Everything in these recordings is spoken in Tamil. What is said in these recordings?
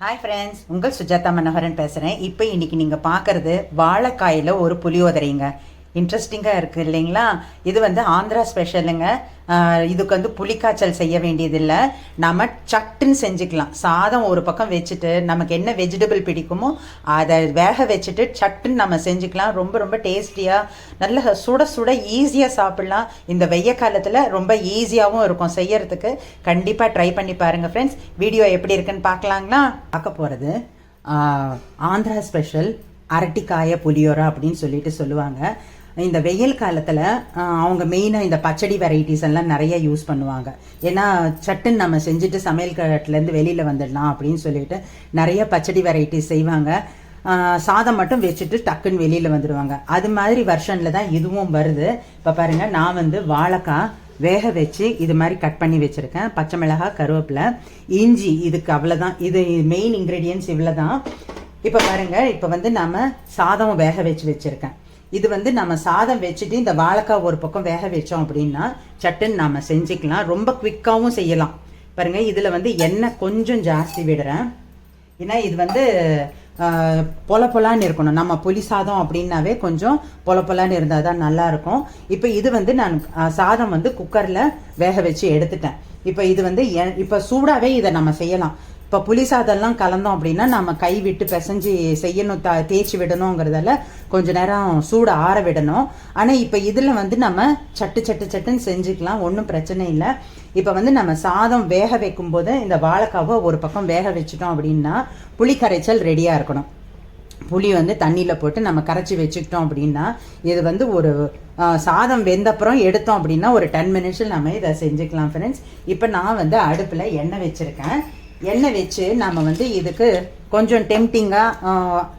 ஹாய் ஃப்ரெண்ட்ஸ் உங்கள் சுஜாதா மனோகரன் பேசுகிறேன் இப்போ இன்னைக்கு நீங்கள் பார்க்குறது வாழைக்காயில் ஒரு புளியோதரைங்க. இன்ட்ரெஸ்டிங்காக இருக்குது இல்லைங்களா? இது வந்து ஆந்திரா ஸ்பெஷலுங்க இதுக்கு வந்து புளிக்காய்ச்சல் செய்ய வேண்டியதில்லை. நம்ம சட்டுன்னு செஞ்சுக்கலாம். சாதம் ஒரு பக்கம் வச்சுட்டு நமக்கு என்ன வெஜிடபிள் பிடிக்குமோ அதை வேக வச்சுட்டு சட்டுன்னு நம்ம செஞ்சுக்கலாம். ரொம்ப ரொம்ப டேஸ்டியாக நல்ல சுட சுட ஈஸியாக சாப்பிட்லாம். இந்த வெய்ய காலத்தில் ரொம்ப ஈஸியாகவும் இருக்கும் செய்யறதுக்கு. கண்டிப்பாக ட்ரை பண்ணி பாருங்கள் ஃப்ரெண்ட்ஸ் வீடியோ எப்படி இருக்குன்னு பார்க்கலாங்களா? பார்க்க போகிறது ஆந்திரா ஸ்பெஷல் அரட்டிக்காய புளியோரா அப்படின்னு சொல்லிட்டு சொல்லுவாங்க. இந்த வெயில் காலத்தில் அவங்க மெயினாக இந்த பச்சடி வெரைட்டிஸ் எல்லாம் நிறைய யூஸ் பண்ணுவாங்க. ஏன்னா சட்டுன்னு நம்ம செஞ்சுட்டு சமையல் கட்டுலேருந்து வெளியில் வந்துடலாம் அப்படின்னு சொல்லிட்டு நிறைய பச்சடி வெரைட்டிஸ் செய்வாங்க. சாதம் மட்டும் வச்சுட்டு டக்குன்னு வெளியில் வந்துடுவாங்க அது மாதிரி வருஷனில் தான் இதுவும் வருது. இப்போ பாருங்கள் நான் வந்து வாழைக்காய் வேக வச்சு இது மாதிரி கட் பண்ணி வச்சுருக்கேன். பச்சை மிளகாய் கருவேப்பிலை இஞ்சி இதுக்கு அவ்வளோதான் இது மெயின் இன்க்ரீடியன்ஸ் இவ்வளோ தான் இப்போ பாருங்கள் இப்போ வந்து நம்ம சாதம் வேக வச்சு வச்சுருக்கேன். இது வந்து நம்ம சாதம் வச்சுட்டு இந்த வாழைக்காய் ஒரு பக்கம் வேக வச்சோம் அப்படின்னா சட்டுன்னு நம்ம செஞ்சுக்கலாம். ரொம்ப குவிக்காகவும் செய்யலாம். பாருங்க இதில் வந்து எண்ணெய் கொஞ்சம் ஜாஸ்தி விடுறேன். ஏன்னா இது வந்து பொல பொலான்னு இருக்கணும். நம்ம புளி சாதம் அப்படின்னாவே கொஞ்சம் பொல பொலான்னு இருந்தால் தான் நல்லா இருக்கும் இப்போ இது வந்து நான் சாதம் வந்து குக்கரில் வேக வச்சு எடுத்துட்டேன். இப்போ இது வந்து எ- இப்போ சூடாகவே இதை நம்ம செய்யலாம். இப்போ புளி சாதம்லாம் கலந்தோம் அப்படின்னா நம்ம கை விட்டு பிசைஞ்சு செய்யணும் த தேய்ச்சி விடணுங்கிறதால கொஞ்ச நேரம் சூடு ஆற விடணும். ஆனால் இப்போ இதில் வந்து நம்ம சட்டு சட்டு சட்டுன்னு செஞ்சுக்கலாம் ஒன்றும் பிரச்சனை இல்லை. இப்போ வந்து நம்ம சாதம் வேக வைக்கும்போது இந்த வாழைக்காவை ஒரு பக்கம் வேக வச்சுட்டோம் அப்படின்னா புளி கரைச்சல் ரெடியாக இருக்கணும். புளி வந்து தண்ணியில் போட்டு நம்ம கரைச்சி வச்சுக்கிட்டோம் அப்படின்னா இது வந்து ஒரு சாதம் வெந்தப்புறம் எடுத்தோம் அப்படின்னா ஒரு டென் மினிட்ஸில் நம்ம இதை செஞ்சுக்கலாம் ஃப்ரெண்ட்ஸ் இப்போ நான் வந்து அடுப்பில் எண்ணெய் வச்சுருக்கேன். எண்ணெய் வச்சு நம்ம வந்து இதுக்கு கொஞ்சம் டெம்டிங்காக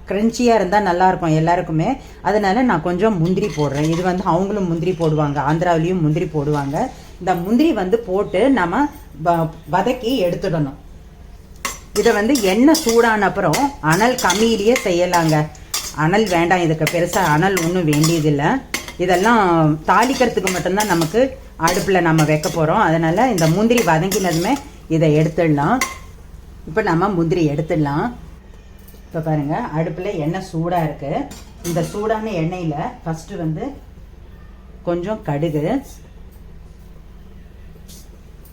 க்ரன்ச்சியாக இருந்தால் நல்லாயிருக்கும் எல்லாருக்குமே. அதனால் நான் கொஞ்சம் முந்திரி போடுறேன். இது வந்து அவங்களும் முந்திரி போடுவாங்க. ஆந்திராவிலையும் முந்திரி போடுவாங்க. இந்த முந்திரி வந்து போட்டு நம்ம வ- வதக்கி எடுத்துடணும். இதை வந்து எண்ணெய் சூடான அப்புறம் அனல் கம்மியிலேயே செய்யலாங்க. அனல் வேண்டாம். இதுக்கு பெருசாக அனல் ஒன்றும் வேண்டியதில்லை. இதெல்லாம் தாளிக்கிறதுக்கு மட்டும்தான் நமக்கு அடுப்பில் நம்ம வைக்க போகிறோம் அதனால் இந்த முந்திரி வதங்கினதுமே இதை எடுத்துடலாம். இப்போ நம்ம முந்திரி எடுத்துடலாம். இப்போ பாருங்கள் அடுப்பில் எண்ணெய் சூடாக இருக்குது இந்த சூடான எண்ணெயில் ஃபஸ்ட்டு வந்து கொஞ்சம் கடுகு.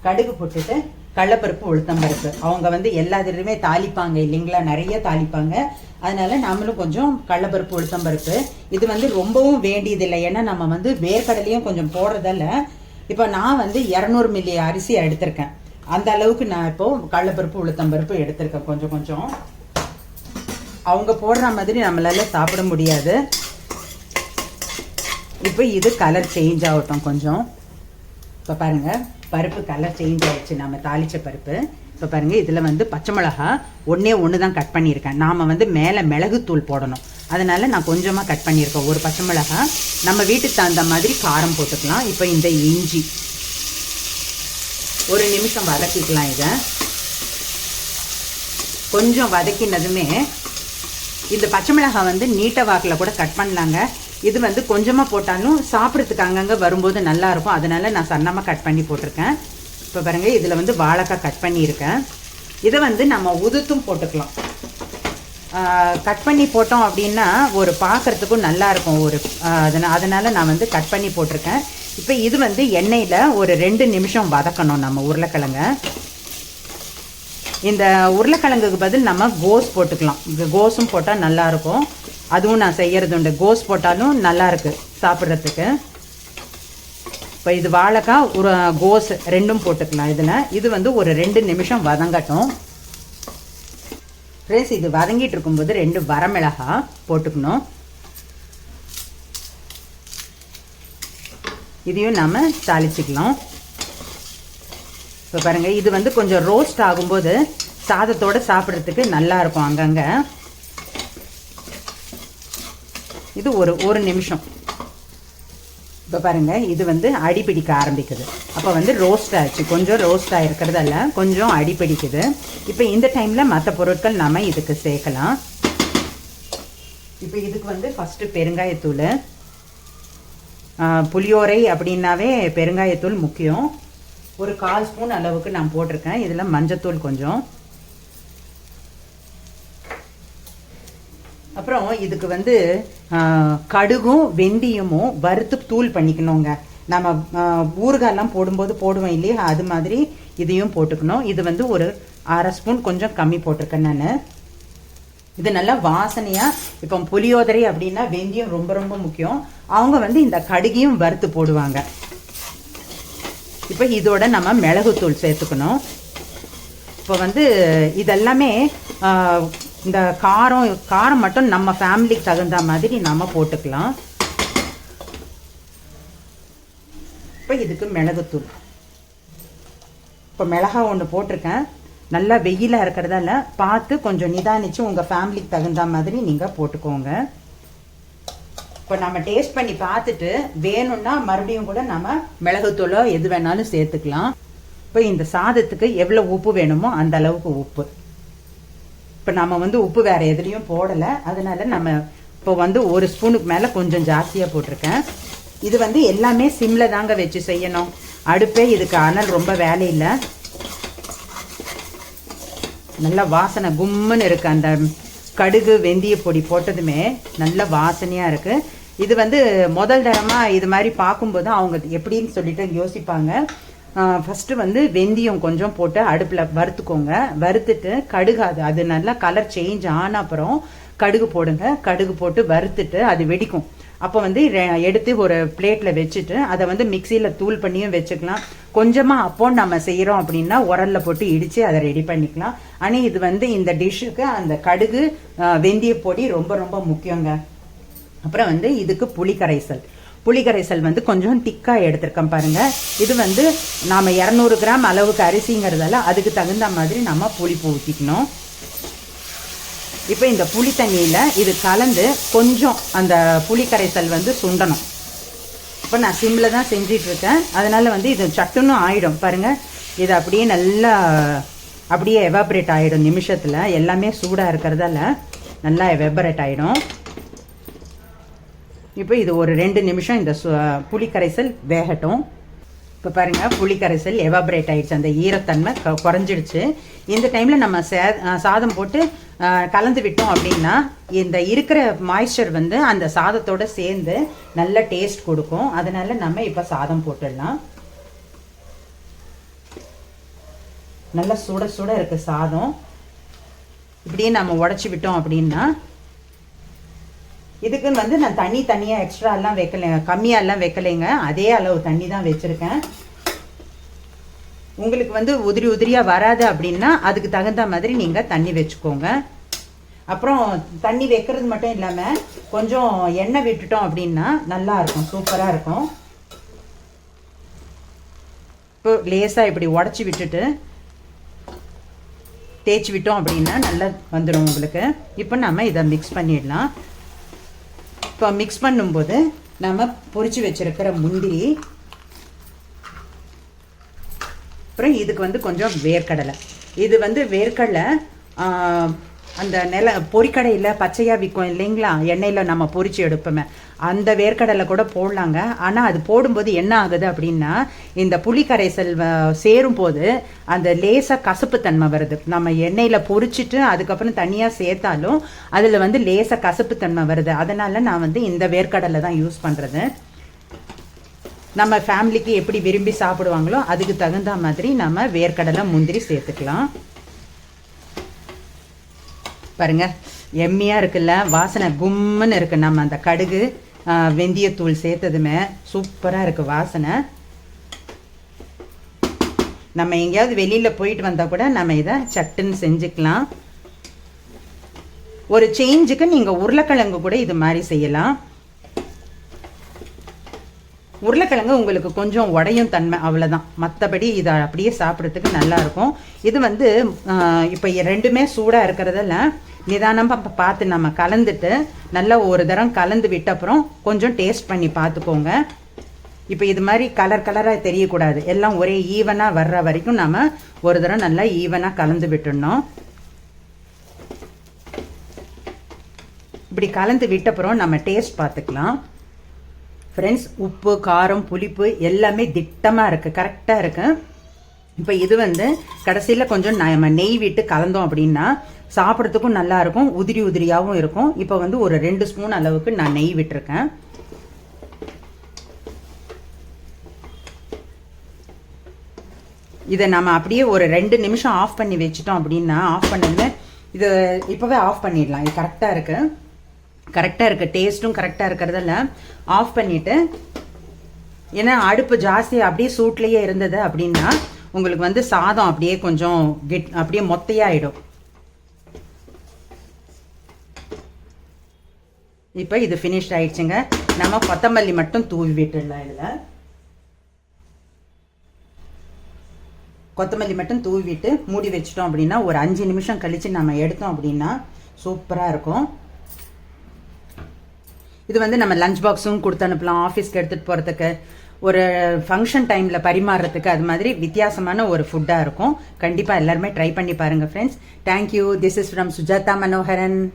கடுகு போட்டுட்டு கடலப்பருப்பு உளுத்தம்பருப்பு. அவங்க வந்து எல்லா தாளிப்பாங்க இல்லைங்களா? நிறைய தாளிப்பாங்க. அதனால நம்மளும் கொஞ்சம் கடலப்பருப்பு உளுத்தம்பருப்பு. இது வந்து ரொம்பவும் வேண்டியதில்லை ஏன்னா நம்ம வந்து வேர்க்கடலையும் கொஞ்சம் போடுறதால இப்போ நான் வந்து இரநூறு மில்லி அரிசி எடுத்திருக்கேன். அந்த அளவுக்கு நான் இப்போ கடலப்பருப்பு உளுத்தம்பருப்பு எடுத்திருக்கேன் கொஞ்சம் கொஞ்சம். அவங்க போடுற மாதிரி நம்மளால சாப்பிட முடியாது. இப்போ இது கலர் சேஞ்ச் ஆகட்டும் கொஞ்சம். இப்போ பாருங்க பருப்பு கலர் சேஞ்ச் ஆகிடுச்சு நம்ம தாளிச்ச பருப்பு. இப்போ பாருங்க இதில் வந்து பச்சை மிளகா ஒன்றே ஒன்று தான் கட் பண்ணியிருக்கேன். நாம் வந்து மேலே மிளகுத்தூள் போடணும். அதனால நான் கொஞ்சமாக கட் பண்ணியிருக்கேன். ஒரு பச்சை மிளகா. நம்ம வீட்டுக்கு தகுந்த மாதிரி காரம் போட்டுக்கலாம். இப்போ இந்த இஞ்சி. ஒரு நிமிஷம் வதக்கிக்கலாம் இதை. கொஞ்சம் வதக்கினதுமே இந்த பச்சை மிளகாய் வந்து நீட்ட வாக்கில் கூட கட் பண்ணலாங்க. இது வந்து கொஞ்சமாக போட்டாலும் சாப்பிட்றதுக்கு அங்கங்கே வரும்போது நல்லாயிருக்கும் அதனால் நான் சன்னமாக கட் பண்ணி போட்டிருக்கேன். இப்போ பாருங்கள் இதில் வந்து வாழைக்காய் கட் பண்ணியிருக்கேன். இதை வந்து நம்ம உதுத்தும் போட்டுக்கலாம். கட் பண்ணி போட்டோம் அப்படின்னா ஒரு பார்க்கறதுக்கும் நல்லா இருக்கும். ஒரு அதனால் அதனால் நான் வந்து கட் பண்ணி போட்டிருக்கேன். இப்போ இது வந்து எண்ணெயில் ஒரு ரெண்டு நிமிஷம் வதக்கணும் நம்ம உருளைக்கிழங்க. இந்த உருளைக்கிழங்குக்கு பதில் நம்ம கோஸ் போட்டுக்கலாம். இந்த கோஸும் போட்டால் நல்லாயிருக்கும் அதுவும் நான் செய்கிறது உண்டு. கோஸ் போட்டாலும் நல்லாயிருக்கு சாப்பிட்றதுக்கு. இப்போ இது வாழைக்காய் ஒரு கோஸ் ரெண்டும் போட்டுக்கலாம் இதில். இது வந்து ஒரு ரெண்டு நிமிஷம் வதங்கட்டும். ஃப்ரெண்ட்ஸ் இது வதங்கிட்டு இருக்கும்போது ரெண்டு வரமிளகா போட்டுக்கணும். இதையும் நம்ம தாளிச்சுக்கலாம். இப்போ பாருங்க இது வந்து கொஞ்சம் ரோஸ்ட் ஆகும்போது சாதத்தோட சாப்பிட்றதுக்கு நல்லா இருக்கும் இது ஒரு ஒரு நிமிஷம். இப்போ பாருங்க இது வந்து அடி பிடிக்க ஆரம்பிக்குது. அப்போ வந்து ரோஸ்ட் ஆச்சு. கொஞ்சம் ரோஸ்ட் ஆகிருக்கிறதல்ல கொஞ்சம் அடி பிடிக்குது இப்போ இந்த டைமில் மற்ற பொருட்கள் நாம இதுக்கு சேர்க்கலாம். இப்போ இதுக்கு வந்து ஃபஸ்ட்டு பெருங்காயத்தூள் புளியோரை அப்படின்னாவே பெருங்காயத்தூள் முக்கியம். ஒரு கால் ஸ்பூன் அளவுக்கு நான் போட்டிருக்கேன். இதில் மஞ்சத்தூள் கொஞ்சம். அப்புறம் இதுக்கு வந்து கடுகும் வெந்தியமும் வறுத்து தூள் பண்ணிக்கணுங்க. நம்ம ஊறுகாயெல்லாம் போடும்போது போடுவோம் இல்லையா? அது மாதிரி இதையும் போட்டுக்கணும். இது வந்து ஒரு அரை ஸ்பூன் கொஞ்சம் கம்மி போட்டிருக்கேன் நான். இது நல்லா வாசனையாக இப்போ புளியோதரை அப்படின்னா வெந்தயம் ரொம்ப ரொம்ப முக்கியம். அவங்க வந்து இந்த கடுகையும் வறுத்து போடுவாங்க. இப்போ இதோட நம்ம மிளகுத்தூள் சேர்த்துக்கணும். இப்போ வந்து இதெல்லாமே இந்த காரம் காரம் மட்டும் நம்ம ஃபேமிலிக்கு தகுந்த மாதிரி நம்ம போட்டுக்கலாம். இப்போ இதுக்கு மிளகுத்தூள். இப்போ மிளகா ஒன்று போட்டிருக்கேன். நல்லா வெயிலாக இருக்கிறதால பார்த்து கொஞ்சம் நிதானித்து உங்கள் ஃபேமிலிக்கு தகுந்த மாதிரி நீங்கள் போட்டுக்கோங்க. இப்போ நம்ம டேஸ்ட் பண்ணி பார்த்துட்டு வேணும்னா மறுபடியும் கூட நம்ம மிளகுத்தூளோ எது வேணாலும் சேர்த்துக்கலாம். இப்போ இந்த சாதத்துக்கு எவ்வளோ உப்பு வேணுமோ அந்த அளவுக்கு உப்பு. இப்போ நம்ம வந்து உப்பு வேற எதுலேயும் போடலை. அதனால நம்ம இப்போ வந்து ஒரு ஸ்பூனுக்கு மேலே கொஞ்சம் ஜாஸ்தியாக போட்டிருக்கேன். இது வந்து எல்லாமே சிம்மில் தாங்க வச்சு செய்யணும். அடுப்பே இதுக்கு அனல் ரொம்ப வேலை இல்லை. வாசனை கும்முன்னு இருக்குது அந்த கடுகு வெந்தய பொடி போட்டதுமே நல்ல வாசனையாக இருக்குது இது வந்து முதல் தரமாக இது மாதிரி பார்க்கும்போது அவங்க எப்படின்னு சொல்லிட்டு யோசிப்பாங்க. ஃபஸ்ட்டு வந்து வெந்தயம் கொஞ்சம் போட்டு அடுப்பில் வறுத்துக்கோங்க. வறுத்துட்டு கடுகு அது அது நல்லா கலர் சேஞ்ச் ஆன அப்புறம் கடுகு போடுங்க. கடுகு போட்டு வறுத்துட்டு அது வெடிக்கும். அப்போ வந்து ரெ- எடுத்து ஒரு பிளேட்டில் வச்சுட்டு அதை வந்து மிக்சியில் தூள் பண்ணியும் வச்சுக்கலாம். கொஞ்சமாக அப்போ நம்ம செய்கிறோம் அப்படின்னா உரல்ல போட்டு இடித்து அதை ரெடி பண்ணிக்கலாம். ஆனால் இது வந்து இந்த டிஷ்ஷுக்கு அந்த கடுகு வெந்தய பொடி ரொம்ப ரொம்ப முக்கியங்க. அப்புறம் வந்து இதுக்கு புளி கரைசல் புளி கரைசல் வந்து கொஞ்சம் திக்காக எடுத்திருக்கேன் பாருங்க. இது வந்து நாம் இரநூறு கிராம் அளவுக்கு அரிசிங்கிறதால அதுக்கு தகுந்த மாதிரி நம்ம புளிப்பு ஊற்றிக்கணும் இப்போ இந்த புளி தண்ணியில் இது கலந்து கொஞ்சம் அந்த புளி கரைசல் வந்து சுண்டணும். இப்போ நான் சிம்மில் தான் செஞ்சிட்ருக்கேன். அதனால் வந்து இது சட்டுன்னு ஆயிடும் பாருங்க. இது அப்படியே நல்லா அப்படியே எவாப்ரேட் ஆகிடும் நிமிஷத்தில். எல்லாமே சூடாக இருக்கிறதால நல்லா எவாப்ரேட் ஆகிடும் இப்போ இது ஒரு ரெண்டு நிமிஷம் இந்த சு- வேகட்டும். இப்போ பாருங்கள் புளிக்கரைசல் எவாப்ரேட் எவாபரேட் அந்த ஈரத்தன்மை க- குறைஞ்சிடுச்சு. இந்த டைமில் நம்ம சே சாதம் போட்டு கலந்து விட்டோம் அப்படின்னா இந்த இருக்கிற மாய்ஸ்சர் வந்து அந்த சாதத்தோட சேர்ந்து நல்ல டேஸ்ட் கொடுக்கும். அதனால் நம்ம இப்போ சாதம் போட்டுடலாம். நல்லா சுட சுட இருக்குது சாதம். இப்படியே நம்ம உடச்சி விட்டோம் அப்படின்னா இதுக்குன்னு வந்து நான் தண்ணி தனியாக எக்ஸ்ட்ரா எல்லாம் வைக்கலைங்க. கம்மியாக எல்லாம் வைக்கலைங்க. அதே அளவு தண்ணி தான் வச்சுருக்கேன். உங்களுக்கு வந்து உதிரி உதிரியாக வராது அப்படின்னா அதுக்கு தகுந்த மாதிரி நீங்கள் தண்ணி வச்சுக்கோங்க. அப்புறம் தண்ணி வைக்கிறது மட்டும் இல்லாமல் கொஞ்சம் எண்ணெய் விட்டுட்டோம் அப்படின்னா நல்லா இருக்கும். சூப்பராக இருக்கும். இப்போ லேசாக இப்படி உடச்சி விட்டுட்டு தேய்ச்சி விட்டோம் அப்படின்னா நல்லா வந்துடும் உங்களுக்கு. இப்போ நம்ம இதை மிக்ஸ் பண்ணிடலாம். இப்போ மிக்ஸ் பண்ணும்போது நம்ம பொரிச்சு வச்சிருக்கிற முந்திரி அப்புறம் இதுக்கு வந்து கொஞ்சம் வேர்க்கடலை. இது வந்து வேர்க்கடலை அந்த நில பொரிக்கடையில் பச்சையாக விற்கும் இல்லைங்களா? எண்ணெயில் நம்ம பொறிச்சு எடுப்போமே. அந்த வேர்க்கடலை கூட போடலாங்க. ஆனால் அது போடும்போது என்ன ஆகுது அப்படின்னா இந்த புளி கரைசல் வ- சேரும் போது அந்த லேசாக கசப்புத்தன்மை வருது. நம்ம எண்ணெயில் பொரிச்சிட்டு அதுக்கப்புறம் தனியாக சேர்த்தாலும் அதில் வந்து லேசாக கசப்புத்தன்மை வருது. அதனால் நான் வந்து இந்த வேர்க்கடலை தான் யூஸ் பண்ணுறது நம்ம ஃபேமிலிக்கு எப்படி விரும்பி சாப்பிடுவாங்களோ அதுக்கு தகுந்த மாதிரி நம்ம வேர்க்கடலை முந்திரி சேர்த்துக்கலாம். பாருங்க எம்மியாக இருக்குல்ல வாசனை கும்முன்னு இருக்கு. நம்ம அந்த கடுகு வெந்தயத்தூள் சேர்த்ததுமே சூப்பராக இருக்கு வாசனை. நம்ம எங்கேயாவது வெளியில் போயிட்டு வந்தால் கூட நம்ம இதை சட்டுன்னு செஞ்சுக்கலாம். ஒரு சேஞ்சுக்கு நீங்கள் உருளைக்கிழங்கு கூட இது மாதிரி செய்யலாம். உருளைக்கிழங்கு உங்களுக்கு கொஞ்சம் உடையும் தன்மை அவ்வளோதான் மற்றபடி இதை அப்படியே சாப்பிட்றதுக்கு நல்லாயிருக்கும். இது வந்து இப்போ ரெண்டுமே சூடாக இருக்கிறதில்ல. நிதானமாக பார்த்து நம்ம கலந்துட்டு நல்லா ஒரு தரம் கலந்து விட்ட அப்புறம் கொஞ்சம் டேஸ்ட் பண்ணி பார்த்துக்கோங்க. இப்போ இது மாதிரி கலர் கலராக தெரியக்கூடாது. எல்லாம் ஒரே ஈவனாக வர்ற வரைக்கும் நம்ம ஒரு தரம் நல்லா ஈவனாக கலந்து விட்டுடணும். இப்படி கலந்து விட்டப்புறம் நம்ம டேஸ்ட் பார்த்துக்கலாம். ஃப்ரெண்ட்ஸ் உப்பு காரம் புளிப்பு எல்லாமே திட்டமாக இருக்குது கரெக்டாக இருக்குது இப்போ இது வந்து கடைசியில் கொஞ்சம் நம்ம நெய் விட்டு கலந்தோம் அப்படின்னா சாப்பிட்றதுக்கும் நல்லாயிருக்கும் உதிரி உதிரியாகவும் இருக்கும். இப்போ வந்து ஒரு ரெண்டு ஸ்பூன் அளவுக்கு நான் நெய் விட்டுருக்கேன். இதை நம்ம அப்படியே ஒரு ரெண்டு நிமிஷம் ஆஃப் பண்ணி வச்சிட்டோம் அப்படின்னா ஆஃப் பண்ணதுல இதை இப்போவே ஆஃப் பண்ணிடலாம். இது கரெக்டாக இருக்குது கரெக்டாக இருக்குது டேஸ்ட்டும் கரெக்டாக இருக்கிறதில்ல. ஆஃப் பண்ணிவிட்டு ஏன்னா அடுப்பு ஜாஸ்தி அப்படியே சூட்லேயே இருந்தது அப்படின்னா உங்களுக்கு வந்து சாதம் அப்படியே கொஞ்சம் கெட் அப்படியே மொத்தையாயிடும். இப்போ இது ஃபினிஷ் ஆயிடுச்சுங்க. நம்ம கொத்தமல்லி மட்டும் தூவி விட்டுடலாம் இதில். கொத்தமல்லி மட்டும் தூவி விட்டு மூடி வச்சிட்டோம் அப்படின்னா ஒரு அஞ்சு நிமிஷம் கழித்து நம்ம எடுத்தோம் அப்படின்னா சூப்பராக இருக்கும். இது வந்து நம்ம லஞ்ச் பாக்ஸும் கொடுத்து அனுப்பலாம் ஆஃபீஸ்க்கு எடுத்துகிட்டு போகிறதுக்கு ஒரு ஃபங்க்ஷன் டைமில் பரிமாறுறதுக்கு அது மாதிரி வித்தியாசமான ஒரு ஃபுட்டாக இருக்கும். கண்டிப்பாக எல்லாருமே ட்ரை பண்ணி பாருங்கள் friends thank you this is from Sujatha Manoharan